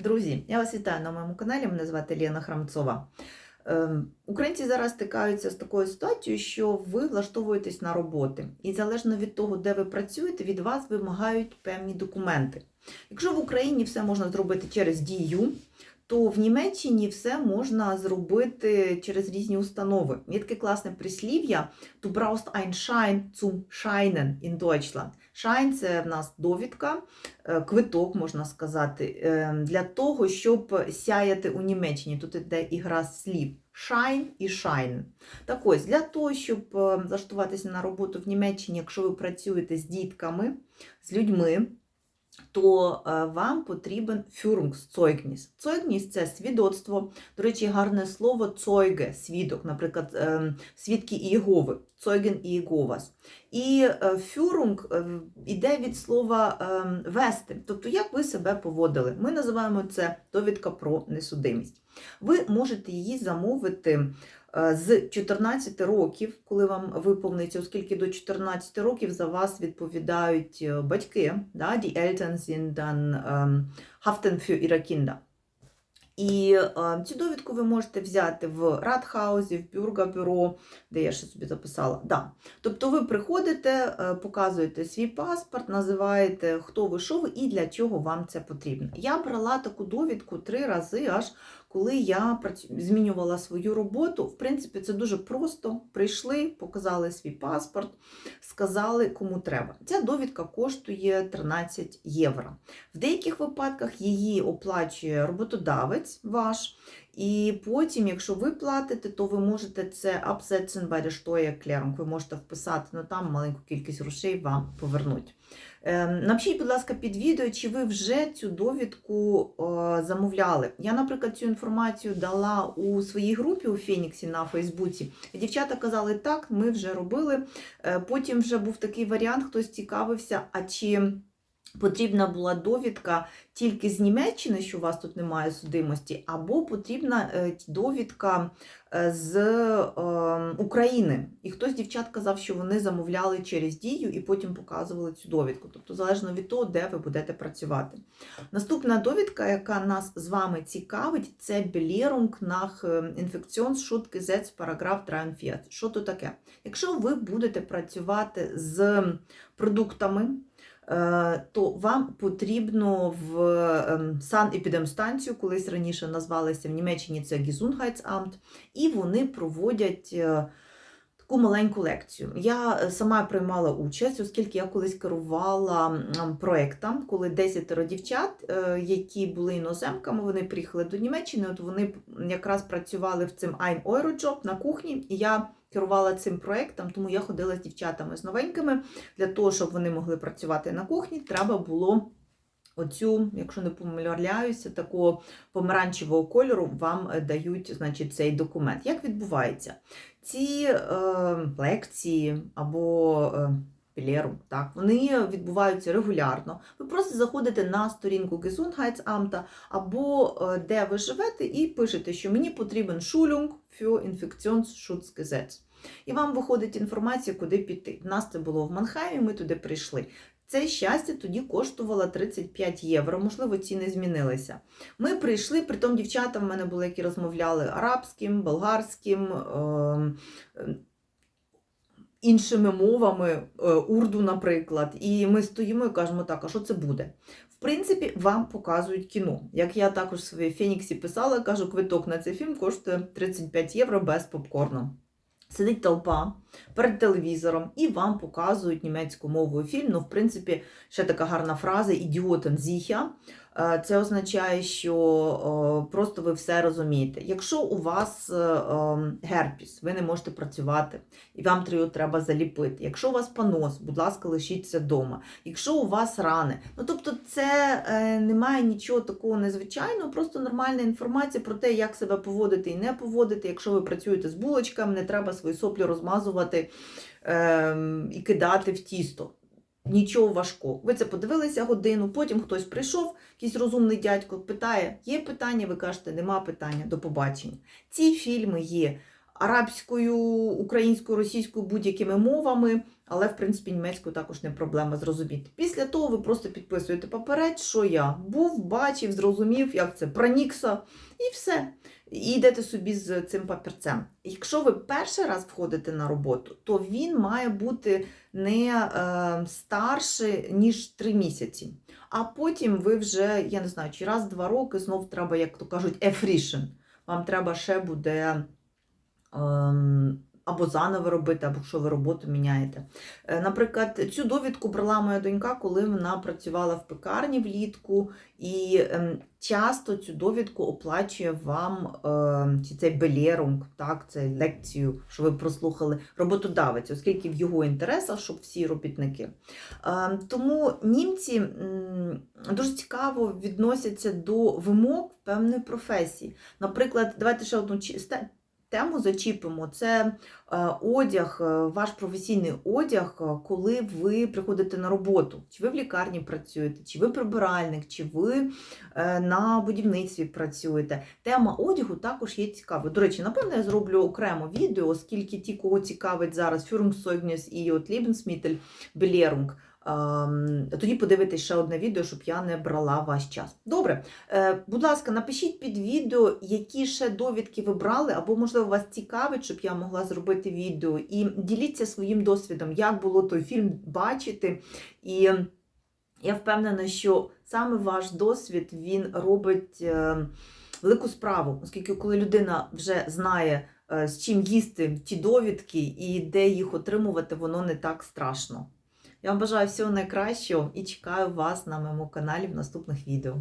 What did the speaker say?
Друзі, я вас вітаю на моєму каналі. Мене звати Лена Храмцова. Ем, Українці зараз стикаються з такою ситуацією, що ви влаштовуєтесь на роботи, і залежно від того, де ви працюєте, від вас вимагають певні документи. Якщо в Україні все можна зробити через дію, то в Німеччині все можна зробити через різні установи. Є таке класне прислів'я Du brauchst ein Schein zum Scheinen in Deutschland. Schein – це в нас довідка, е, квиток, можна сказати, е, для того, щоб сяяти у Німеччині. Тут іде ігра слів. Shine і shine. Так ось, для того, щоб е, влаштуватися на роботу в Німеччині, якщо ви працюєте з дітками, з людьми, то е, вам потрібен Führungszeugnis. Цойгніс – це свідоцтво. До речі, гарне слово цойге, – свідок, наприклад, е, свідки Ієгови, цойген І Єговас. І фюрунг іде від слова е, вести, тобто як ви себе поводили. Ми називаємо це довідка про несудимість. Ви можете її замовити е, з 14 років, коли вам виповниться, оскільки до 14 років за вас відповідають е, батьки. Да? Die Eltern sind dann ähm, haften für ihre Kinder. І е, цю довідку ви можете взяти в Радхаузі, в Бюргабюро, де я ще собі записала. Да. Тобто ви приходите, е, показуєте свій паспорт, називаєте, хто ви, що ви і для чого вам це потрібно. Я брала таку довідку три рази, аж коли я змінювала свою роботу. В принципі, це дуже просто. Прийшли, показали свій паспорт, сказали, кому треба. Ця довідка коштує 13 євро. В деяких випадках її оплачує роботодавець ваш. І потім, якщо ви платите, то ви можете це absetzen bei der ви можете вписати, ну там маленьку кількість грошей вам повернуть. Ем, Напишіть, будь ласка, під відео, чи ви вже цю довідку е, замовляли. Я, наприклад, цю інформацію дала у своїй групі у Феніксі на Фейсбуці. Дівчата казали, так, ми вже робили. Е, Потім вже був такий варіант, хтось цікавився, а чи потрібна була довідка тільки з Німеччини, що у вас тут немає судимості, або потрібна е, довідка е, з е, України. І хтось дівчат казав, що вони замовляли через дію і потім показували цю довідку. Тобто, залежно від того, де ви будете працювати. Наступна довідка, яка нас з вами цікавить, це nach е, Infektionsschutzgesetz, параграф 43. Що то таке? Якщо ви будете працювати з продуктами, то вам потрібно в ем, санепідемстанцію, колись раніше назвалися в Німеччині це Gesundheitsamt, і вони проводять е, таку маленьку лекцію. Я е, сама приймала участь, оскільки я колись керувала проектом, коли 10 дівчат, е, які були іноземками, вони приїхали до Німеччини, от вони якраз працювали в цим Ein Eurojob на кухні, і я керувала цим проектом, тому я ходила з дівчатами з новенькими. Для того, щоб вони могли працювати на кухні, треба було оцю, якщо не помиляюся, такого помаранчевого кольору вам е, дають значить, цей документ. Як відбувається? Ці е, лекції або е, Пілеру, так, вони відбуваються регулярно. Ви просто заходите на сторінку Gesundheitsamta або е, де ви живете, і пишете, що мені потрібен Schulung für Infektionsschutzgesetz. І вам виходить інформація, куди піти. У нас це було в Манхаймі, ми туди прийшли. Це щастя тоді коштувало 35 євро, можливо, ціни змінилися. Ми прийшли, притом дівчата в мене були, які розмовляли арабським, болгарським, ем, ем, іншими мовами, е, урду, наприклад. І ми стоїмо і кажемо, так, а що це буде? В принципі, вам показують кіно. Як я також в своїй Феніксі писала, кажу, квиток на цей фільм коштує 35 євро без попкорну. Сидить толпа перед телевізором і вам показують німецькою мовою фільм. Ну, в принципі, ще така гарна фраза ідіотен зіхя. Е, Це означає, що просто ви все розумієте. Якщо у вас е, е, герпіс, ви не можете працювати, і вам його треба заліпити. Якщо у вас понос, будь ласка, лишіться вдома. Якщо у вас рани, ну тобто це е, немає нічого такого незвичайного, просто нормальна інформація про те, як себе поводити і не поводити. Якщо ви працюєте з булочками, не треба свої соплі розмазувати е, і кидати в тісто. Нічого важкого. Ви це подивилися годину, потім хтось прийшов, якийсь розумний дядько питає, є питання, ви кажете, нема питання, до побачення. Ці фільми є арабською, українською, російською, будь-якими мовами, але, в принципі, німецькою також не проблема зрозуміти. Після того ви просто підписуєте попередь, що я був, бачив, зрозумів, як це пронікся, і все. І йдете собі з цим папірцем. Якщо ви перший раз входите на роботу, то він має бути не е, старше, ніж 3 місяці. А потім ви вже, я не знаю, чи раз-два роки знов треба, як то кажуть, ефрішен. Вам треба ще буде ем, або заново робити, або що ви роботу міняєте. Е, Наприклад, цю довідку брала моя донька, коли вона працювала в пекарні влітку, і ем, часто цю довідку оплачує вам ем, чи цей белєрунг, так, це лекцію, що ви прослухали, роботодавець, оскільки в його інтересах, щоб всі робітники. Ем, Тому німці дуже цікаво відносяться до вимог певної професії. Наприклад, давайте ще одну тему зачіпимо. Це е, одяг, е, ваш професійний одяг, е, коли ви приходите на роботу. Чи ви в лікарні працюєте, чи ви прибиральник, чи ви на будівництві працюєте. Тема одягу також є цікавою. До речі, напевно, я зроблю окремо відео, оскільки ті, кого цікавить зараз Führungszeugnis і от Belehrung, Ем, Тоді подивитись ще одне відео, щоб я не брала ваш час. Добре, Е, будь ласка, напишіть під відео, які ще довідки ви брали, або, можливо, вас цікавить, щоб я могла зробити відео. І діліться своїм досвідом, як було той фільм бачити. І я впевнена, що саме ваш досвід він робить е, велику справу, оскільки коли людина вже знає, е, з чим їсти ті довідки і де їх отримувати, воно не так страшно. Я вам бажаю всього найкращого і чекаю вас на моєму каналі в наступних відео.